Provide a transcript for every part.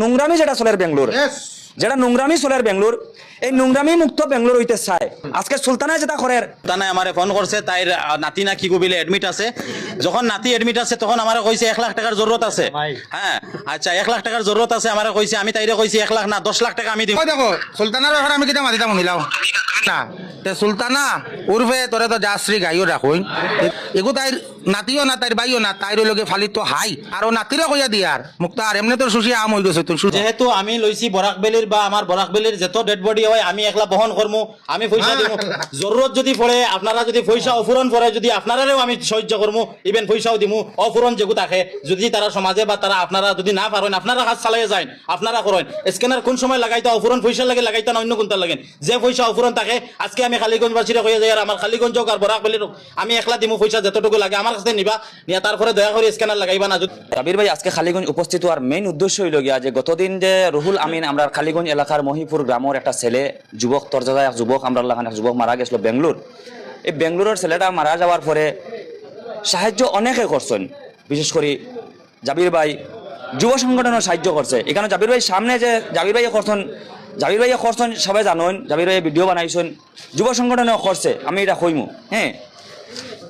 নোংরামি যেটা চলের বেঙ্গলোর. যেটা নোংরামি চলের বেঙ্গলোর এই নোংরামি মুক্ত বেঙ্গলোর হইতে চায়। আজকে সুলতানা যেটা করের তানে আমারে ফোন করছে তাইর নাতি না কি কবিলে এডমিট আছে। যখন নাতি এডমিট আছে তখন আমারে কইছে এক লাখ টাকার জরুরত আছে। হ্যাঁ আচ্ছা এক লাখ টাকার জরুরত আছে আমারে কইছে আমি তাইরে কইছি এক লাখ না দশ লাখ টাকা আমি ওই দেখো সুলতানার ব্যাপারে আমি কিটা মাতিতাম শুনিলাম না। তে সুলতানা উর্ফে তোরে তো যাশ্রী গাইও রাখুন এগু তাইর নাতিও না তাইর বাইও না তাইর লগে ফালি তো হাই আর ও নাতিরে কইয়া দিয়ার মুক্তার এমনি তোর সুশি আম হয়ে গেছে তোর যেহেতু আমি লইছি বরাক বেলির বা আমার বরাক বেলির যত ডেড বডি হয় আমি একলা বহন করমু আমি পয়সা দিব জরুরত যদি পড়ে আপনারা যদি পয়সা অফুরন পড়ে যদি আপনারাও আমি সাহায্য করমু ইভেন পয়সাও দিমু অফুরন যেগু থাকে যদি তারা সমাজে বা তারা আপনারা যদি না পারেন আপনারা কাজ চালাই যায় আপনারা করেন স্ক্যানার কোন সময় লাগাইতে অফুরন পয়সা লাগে লাগাইতে না অন্য কোনটা লাগেন যে পয়সা অফুরন থাকে আজকে আমি খালিগঞ্জ বাসীরা কয়ে যাই আর আমার খালিগঞ্জ হোক আর বরাক বেলির হোক, আমি একলা দিমু পয়সা যতটুকু লাগে আমার সাহায্য অনেকে করছেন বিশেষ করে জাবির ভাই যুব সংগঠনও সাহায্য করছে এখানে জাবির ভাই সামনে যে জাবির ভাই করছেন জাবির ভাই করছেন সবাই জানেন। জাবির ভাই ভিডিও বানাইছেন যুব সংগঠনেও করছে আমি এটা কইমু হ্যাঁ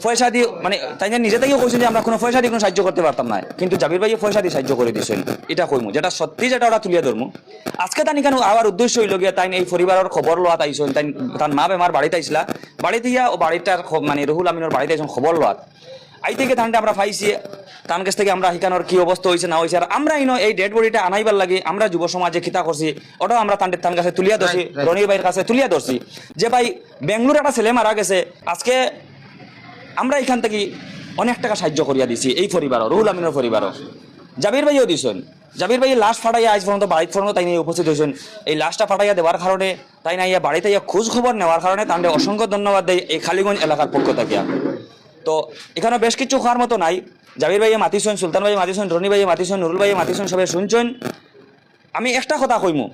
পয়সা দিয়ে মানে তাই নিজে থেকেও কইছেন যে আমরা কোনো পয়সা দিয়ে কোনো সাহায্য করতে পারতাম না। কিন্তু জাবির ভাই পয়সা দিয়ে সাহায্য করে দিয়েছেন এটা কইমু যেটা সত্যি যেটা ওরা তুলিয়া ধরমু। আজকে তানি কেন আবার উদ্দেশ্য হইল গিয়া তাই এই পরিবারের খবর লোয়া তাইছেন তাই তার মা বেমার বাড়িতে আইসলা বাড়িতে গিয়া ও বাড়িটার মানে রহুল আমিনের বাড়িতে আইসন খবর লোয়া আই থেকে তানটা আমরা পাইছি তান কাছ থেকে আমরা শিখানোর কি অবস্থা হয়েছে না হয়েছে আর আমরা ইনো এই ডেড বডিটা আনাইবার লাগে আমরা যুব সমাজে খিতা করছি ওটাও আমরা তান তান কাছে তুলিয়া ধরছি. রনির ভাইয়ের কাছে তুলিয়া ধরছি। যে ভাই বেঙ্গলোর একটা ছেলে মারা গেছে আজকে আমরা এখান থেকে অনেক টাকা সাহায্য করিয়া দিছি, এই পরিবারও, রুহুল আমিনের পরিবারও। জাবির ভাইও দিছেন। জাবির ভাই লাশ ফাটাইয়া আজ পর্যন্ত বাড়িতে পর্যন্ত তাই নিয়ে উপস্থিত হয়েছেন। এই লাশটা ফাটাইয়া দেওয়ার কারণে তাই না ইয়া বাড়িতে ইয়া খোঁজ খবর নেওয়ার কারণে তান্ডে অসংখ্য ধন্যবাদ দেয় এই খালিগঞ্জ এলাকার পক্ষ থেকে। তো এখানে বেশ কিছু হওয়ার মতো নাই। জাবির ভাইয়ে মাতিছেন, সুলতান ভাই মাতিছেন, রনি ভাইয়ে মাতিছেন, নুরুল ভাইয়ে মাতিছেন, সবাই শুনছেন। আমি একটা কথা কইমু।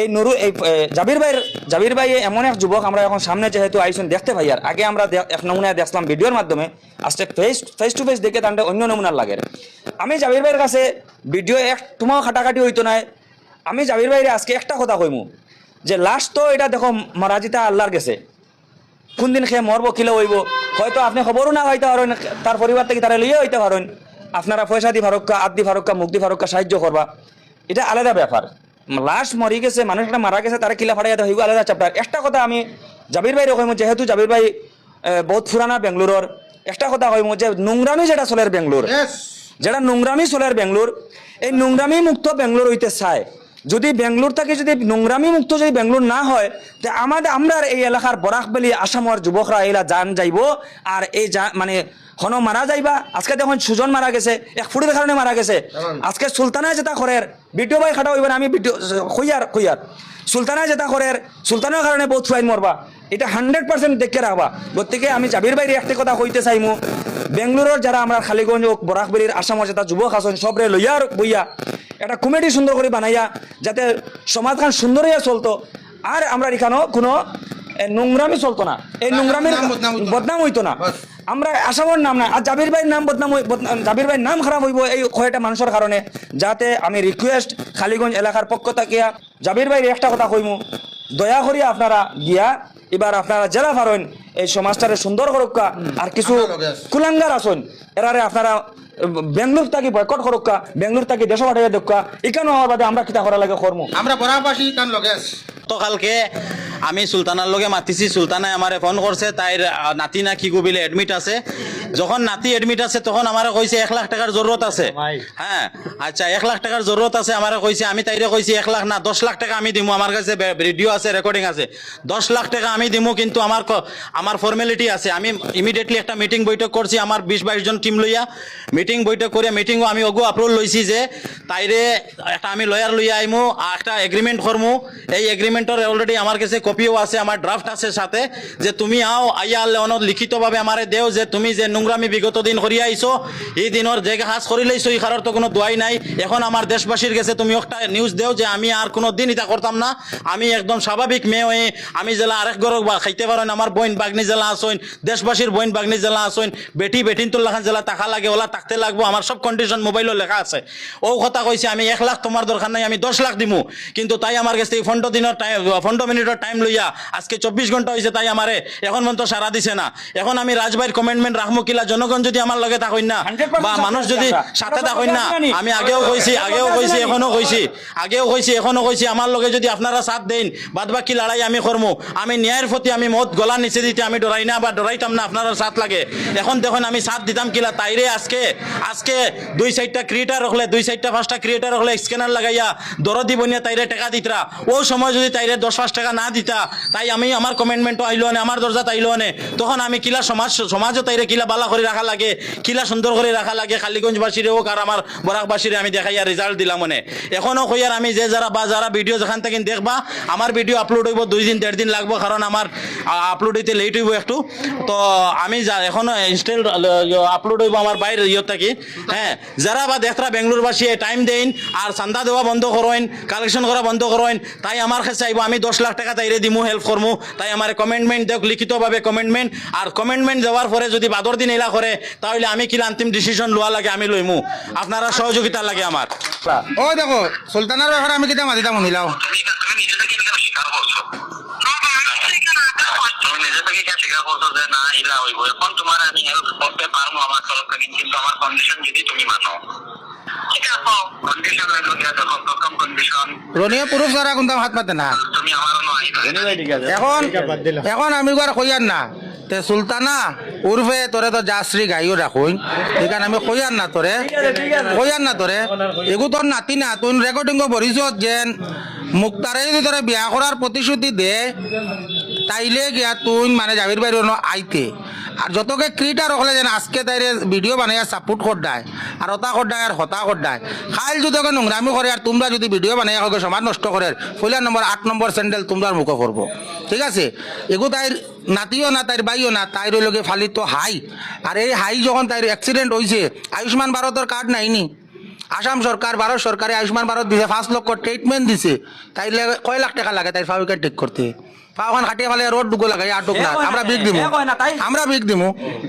এই নুরু, এই জাবির ভাইয়ের, জাবির ভাই এমন এক যুবক আমরা এখন সামনে যেহেতু আইসুন দেখতে ভাই, আর আগে আমরা এক নমুনা দেখলাম ভিডিওর মাধ্যমে, আজকে ফেস ফেস টু ফেস দেখে তান্ডে অন্য নমুনার লাগে। আমি জাবির ভাইয়ের কাছে ভিডিও এক তোমাও খাটাখাটি হইতো না আমি জাবির ভাইয়ের আজকে একটা কথা কইমু, যে লাস্ট তো এটা দেখো মরাজিতা আল্লাহর গেছে। কোন দিন খেয়ে মরবো কিলো হইব? হয়তো আপনি খবরও না হইতে পারেন, তার পরিবার থেকে তারা লইয়া হইতে পারেন। আপনারা পয়সা দি ফারুক্কা, আদি ফারুক্কা মুক্তি ফারুক্কা সাহায্য করবা। এটা আলাদা ব্যাপার। লাস্ট মরি গেছে মানুষ একটা মারা গেছে তারা কিলা ফাটাই হইব আলাদা চ্যাপ্টার একটা কথা আমি জাবির ভাই রকম যেহেতু জাবির ভাই বহুত পুরানা বেঙ্গলোর একটা কথা কইম যে নোংরামি যেটা চলের বেঙ্গলোর যেটা নোংরামি চলের বেঙ্গলোর এই নোংরামি মুক্ত বেঙ্গলোর হইতে চায় যদি বেঙ্গলোর থেকে যদি নোংরামি মুক্ত যদি বেঙ্গলোর না হয় তে আমাদের আমরা এই এলাকার বরাকবেলি আসামর যুবকরা এলা যান যাইব আর এই যা মানে হন মারা যাইবা। আজকে দেখুন সুজন মারা গেছে এক ফুটের কারণে মারা গেছে। আজকে সুলতানা যেটা করের ভিডিও ভাই খাটা হইব না আমি ভিডিও কইয়ার কইয়ার সুলতানা যেটা করের সুলতানের কারণে বহুত ফাইন মরবা। এটা হান্ড্রেড পার্সেন্ট দেখে রাখবা। গতিকে আমি জাবির বাইরে একটা কথা কইতে চাইমু। বেঙ্গলোরের যারা আমরা খালিগঞ্জ বরাকবেলির আসামর যেটা যুবক আছেন সবরে লইয়া আর বইয়া। একটা কমেডি সুন্দর করে বানাইয়া যাতে সমাজখান সুন্দর হইয়া চলতো। আর আমরা এখানেও কোনো নোংরামি চলতো না। এই নোংরামির বদনাম হইতো না। আমরা আসামর নাম না। আর জাবির ভাইয়ের নাম বদনাম জাবির ভাইয়ের নাম খারাপ হইব এই কয়টা মানুষের কারণে। যাতে আমি রিকোয়েস্ট খালিগঞ্জ এলাকার পক্ষ থেকে জাবির ভাইয়ের একটা কথা কইমু। দয়া করি আপনারা গিয়া এবার আপনারা জেলা পারেন এই সমাজটারে সুন্দর করুকা আর কিছু। কুলাঙ্গার আসুন। এরারে আপনারা বেঙ্গলোর থাকি বয়কট করোকা বেঙ্গলোর থাকি দেশ পাঠাইয়া দেখা এখানে আমার বাদে আমরা কিতা করা লাগে কর্ম আমরা বরাবাসী কান লগে আছি। তো কালকে আমি সুলতানার লগে মাতিছি সুলতানে আমারে ফোন করছে তাইর নাতি না কি কবিলে এডমিট আছে। যখন নাতি এডমিট আছে তখন আমারে কইছে এক লাখ টাকার জরুরত আছে। হ্যাঁ আচ্ছা এক লাখ টাকার জরুরত আছে আমারে কইছে আমি তাইরে কইছি এক লাখ না দশ লাখ টাকা আমি দিমু। আমার কাছে ভিডিও আছে রেকর্ডিং আছে। দশ লাখ টাকা আমি দিমু কিন্তু আমার আমার ফর্মালিটি আছে। আমি ইমিডিয়েটলি একটা মিটিং বৈঠক করছি আমার বিশ বাইশ জন টিম লইয়া। মিটিং বৈঠক করে মিটিংও আমি অগু আপ্রুভ লইছি যে তাইরে একটা আমি লয়ার লইয়া আইমু একটা এগ্রিমেন্ট করমু এই এগ্রিমেন্টর অলরেডি আমার কাছে কপিও আছে, আমার ড্রাফট আছে সাথে, যে তুমি আও আইয়া লেওনত লিখিতভাবে আমারে দেও যে তুমি যে নোংরামি বিগত দিন করি আইছো, এই দিনের যে কাজ করি লাইছো এই তো কোনো দোয়াই নাই। এখন আমার দেশবাসীর কাছে তুমি একটা নিউজ দেও যে আমি আর কোনো দিন এটা করতাম না। আমি একদম স্বাভাবিক মেয়ে হয়ে, আমি জেলা আরেক গরক বা খাইতে পারেন আমার বইন বাগনি জেলা আসইন দেশবাসীর বইন বাগনি জেলা আসইন বেটি বেটিন তুল্লাখান জেলা টাকা লাগে, ওলা থাকতে লাগবো আমার সব কন্ডিশন মোবাইলও লেখা আছে। ও কথা কইছে আমি এক লাখ তোমার দরকার নাই, আমি দশ লাখ দিমু। কিন্তু তাই আমার কাছে এই পনেরো দিনের টাইম পনেরো মিনিটের টাইম লইয়া আজকে চব্বিশ ঘণ্টা হয়েছে তাই আমারে এখন পর্যন্ত সারা দিছে না। এখন আমি রাজবাইয়ের কমেন্টমেন্ট রাখব কিলা জনগণ যদি আমার লগে থাকইন না বা মানুষ যদি সাথে। থাকইন না আমি আগেও কইছি আগেও কইছি এখনও কইছি আগেও কইছি এখনও কইছি আমার লগে যদি আপনারা সাথ দেন বাদ বাকি লড়াই আমি করমু। আমি ন্যায়ের প্রতি আমি মত গলা নিচে দিতে আমি ডরাই না বা ডরাইতাম না আপনারা সাথ লাগে। এখন দেখুন আমি সাথ দিতাম কিলা তাইরে আজকে আজকে দুই সাইডটা ক্রিয়েটার রাখলে দুই সাইডটা পাঁচটা ক্রিয়েটার রাখলে স্ক্যানার লাগাইয়া দরদি বনিয়া তাইরে টাকা দিতরা। ও সময় যদি তাইরে দশ পাঁচ টাকা না দিতা তাই আমি আমার কমেন্টমেন্টও আইলো নে আমার দরজাত আইলো নে তখন আমি কিলা সমাজ সমাজও তাইরে কিলা বালা করে রাখা লাগে, কিলা সুন্দর করে রাখা লাগে খালিগঞ্জবাসীরে হোক আর আমার বরাকবাসীরে আমি দেখাইয়া রেজাল্ট দিলাম মনে। এখনও কইয়ার আমি যে যারা বা যারা ভিডিও যেখান থেকে দেখবা আমার ভিডিও আপলোড হইব দুই দিন, দেড় দিন লাগবো কারণ আমার আপলোড হইতে লেট হইব একটু। তো আমি এখনও ইনস্টল আপলোড হইব আমার বাইরে ইয়ে থাকি। হ্যাঁ যারা বা দেখরা বেঙ্গলোরবাসী টাইম দেন আর চান্দা দেওয়া বন্ধ করেন কালেকশন করা বন্ধ করেন তাই আমার কাছে চাইব আমি দশ লাখ টাকা তাইরে দিমু হেল্প করমু। তাই আমার কমেন্টমেন্ট দেখ লিখিতভাবে কমেন্টমেন্ট আর কমেন্টমেন্ট দেওয়ার পরে যদি বাদর দিন এলা করে তাহলে আমি কিলা অন্তিম ডিসিশন লওয়া লাগে আমি লইমু। আপনারা সহযোগিতা লাগে আমার। ও দেখো সুলতানার ব্যাপারে আমি কিতা মাতিতাম যে না হইব এখন তোমার আমি হেল্প করতে পারব আমার তরফ থেকে কিন্তু আমার কন্ডিশন যদি তুমি মানো ঠিক আছে কন্ডিশন হইল গিয়া দেখো প্রথম কন্ডিশন রনিয়া পুরুষ যারা কিন্তু হাত মাতে না? এখন এখন আমি আর কইয়ার না। তে সুলতানা উর্ফে তোরে তো যাশ্রী গাইও রাখুন এখানে আমি কইয়ার না তোরে কইয়ার না তোরে এগু তোর নাতি না তুই রেকর্ডিং ভরিস যেন মুক্তারে যদি তোরে বিয়া করার প্রতিশ্রুতি দে তাইলে গিয়া তুই মানে যাবির বাইরে আইতে। আর যতকে ক্রিটার হলে যেন আজকে তাইরে ভিডিও বানাইয়া সাপোর্ট করদায় আর হতা করদায় আর হতা করদায় খাইল যদি ওকে নোংরামি করে আর তোমরা যদি ভিডিও বানাইয়া হোক সমাজ নষ্ট করে ফইলার নম্বর আট নম্বর স্যান্ডেল তোমরার মুখে করব ঠিক আছে? এগু তাইর নাতিও না তাইর বাইও না তাইর লগে ফালিত হাই। আর এই হাই যখন তাইর অ্যাক্সিডেন্ট হয়েছে আয়ুষ্মান ভারতের কার্ড নাইনি আসাম সরকার ভারত সরকারে আয়ুষ্মান ভারত দিছে, পাঁচ লক্ষ ট্রিটমেন্ট দিছে। তাই লাগে কয় লাখ টাকা লাগে তাই ফাউকে ঠিক করতে পাওয়ান খাটিয়ে ফেলে রোড ডুগো লাগাই আটক না আমরা বিক দিমু। আমরা বিক দিমু।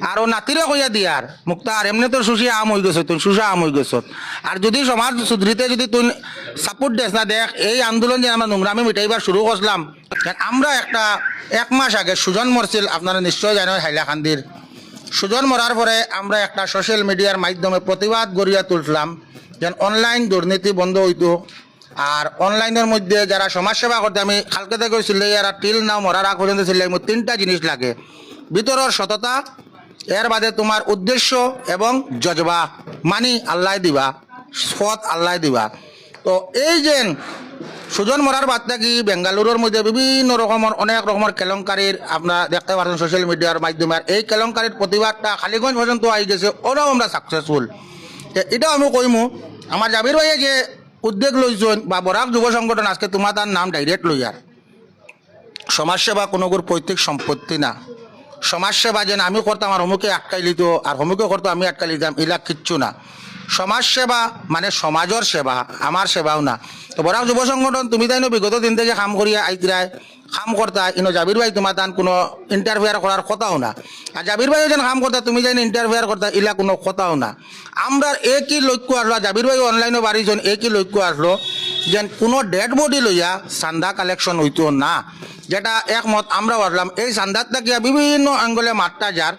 আর ও নাতিরে কইয়া দিয়ার মুক্তার এমনি তোর সুশি আম হয়ে গেছ তুই সুশা আম হয়ে গেছ। আর যদি সমাজ সুধরিতে যদি তুই সাপোর্ট দেস না দেখ এই আন্দোলন যে আমরা নোংরামি মিটাইবার শুরু করলাম আমরা একটা এক মাস আগে সুজন মরছিল আপনারা নিশ্চয় জানেন হাইলাকান্দির সুজন মরার পরে আমরা একটা সোশ্যাল মিডিয়ার মাধ্যমে প্রতিবাদ গড়িয়া তুললাম যেন অনলাইন দুর্নীতি বন্ধ হইতো। আর অনলাইনের মধ্যে যারা সমাজসেবা করতে, আমি কালকে থেকে ছিলে এরা টিল নাও মরার আগ পর্যন্ত ছিলে মোৰ তিনটা জিনিস লাগে। ভিতরের সততা, এর বাদে তোমার উদ্দেশ্য এবং জজবা, মানি আল্লাহ দিবা, সৎ আল্লাহ দিবা। তো এই যে সুজন মরার বাদ থাকি বেঙ্গালুরুর মধ্যে বিভিন্ন রকমের, অনেক রকমের কেলেঙ্কারির আপনারা দেখতে পাচ্ছেন সোশ্যাল মিডিয়ার মাধ্যমে। এই কেলেঙ্কারির প্রতিবাদটা খালিগঞ্জ পর্যন্ত আই গেছে ওরাও আমরা সাকসেসফুল এটাও আমি কইমু, আমার জাবির ভাইয়ে যে উদ্যোগ লইছেন বা বরাক যুব সংগঠন আজকে তোমার তার নাম ডাইরেক্ট লইয়ার সমাজসেবা কোনো গুর পৈতৃক সম্পত্তি না। সমাজসেবা যেন আমি করতাম আর হমুকে আটকাই লিত আর হমুকে করতো আমি আটকাই লিতাম এলা কিচ্ছু না। সমাজসেবা মানে সমাজের সেবা আমার সেবাও না। তো বরং যুব সংগঠন, তুমি তাই বিগত দিন থেকে কাম করিয়া আইতিরায় কাম করতা ইনো জাবির ভাই তোমার তান কোনো ইন্টারফেয়ার করার কথাও না। আর জাবির ভাইও যেন কাম করতা তুমি যেন ইন্টারফেয়ার করতা ইলা কোনো কথাও না। আমরা একই লক্ষ্য আসলো জাবির ভাই অনলাইনে বাড়িছেন একই লক্ষ্য আসলো যে কোনো ডেড বডি লইয়া চান্দা কালেকশন হইতো না। যেটা একমত আমরা ভাবলাম, এই চান্দাত থাকিয়া বিভিন্ন আঙ্গলে মাত্রা যার।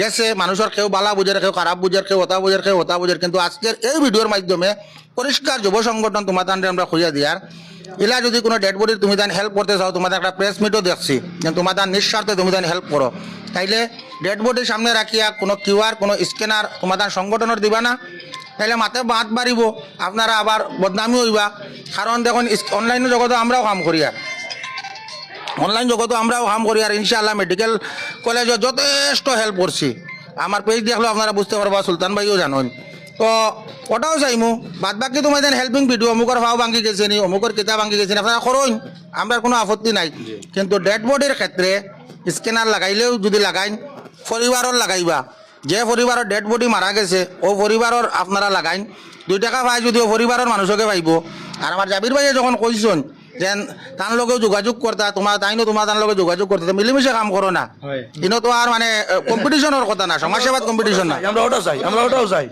গেছে, মানুষের কেউ বালা বুঝের, কেউ খারাপ বুঝের, কেউ হতা বুঝের, কেউ হতা বুঝের, কিন্তু আজকের এই ভিডিওর মাধ্যমে পরিষ্কার যুব সংগঠন তোমার আমরা খুঁজে দিয়ার। এলা যদি কোনো ডেড বডির তুমি তান হেল্প করতে চাও, তোমাদের একটা প্রেস মিটও দেখছি যে তোমার নিঃস্বার্থে তুমি তান হেল্প করো। তাইলে ডেড বডির সামনে রাখিয়া কোনো কিউআর কোনো স্ক্যানার তোমার সংগঠনের দিবা না। তাইলে মাতে বাঁধ বাড়িব আপনারা আবার বদনামি হইবা। কারণ দেখুন অনলাইন জগতে আমরাও কাম করি আর। অনলাইন জগতো আমরাও কাম করি আর, ইনশাআল্লাহ মেডিকেল কলেজে যথেষ্ট হেল্প করছি। আমার পেজ দেখলেও আপনারা বুঝতে পারবা, সুলতান ভাইও জানেন। তো, ওটাও চাইমু। বাদ বাকি তোমার যেন হেল্পিং ভিডিও অমুকর ভাও ভাঙ্গি গেছে নি অমুকর কিতা ভাঙ্গি গেছে আপনারা করুন। আমরা কোনো আপত্তি নাই। কিন্তু ডেড বডির ক্ষেত্রে স্ক্যানার লাগাইলেও যদি লাগাইন পরিবারের লাগাইবা। যে পরিবারের ডেড বডি মারা গেছে ও পরিবারের আপনারা লাগাইন। দুই টাকা পাই যদি ও পরিবারের মানুষকে পাইব। আর আমার জাবির ভাইয়ে যখন কইসন যেন তার লগেও যোগাযোগ করতা তোমার তাইনো তোমার তার লগে যোগাযোগ করতে মিলেমিশে কাম করো না। ইনো তো আর মানে কম্পিটিশনের কথা না সমাজ সেবাত কম্পিটিশন না। আমরা ওটাও চাই আমরা ওটাও চাই।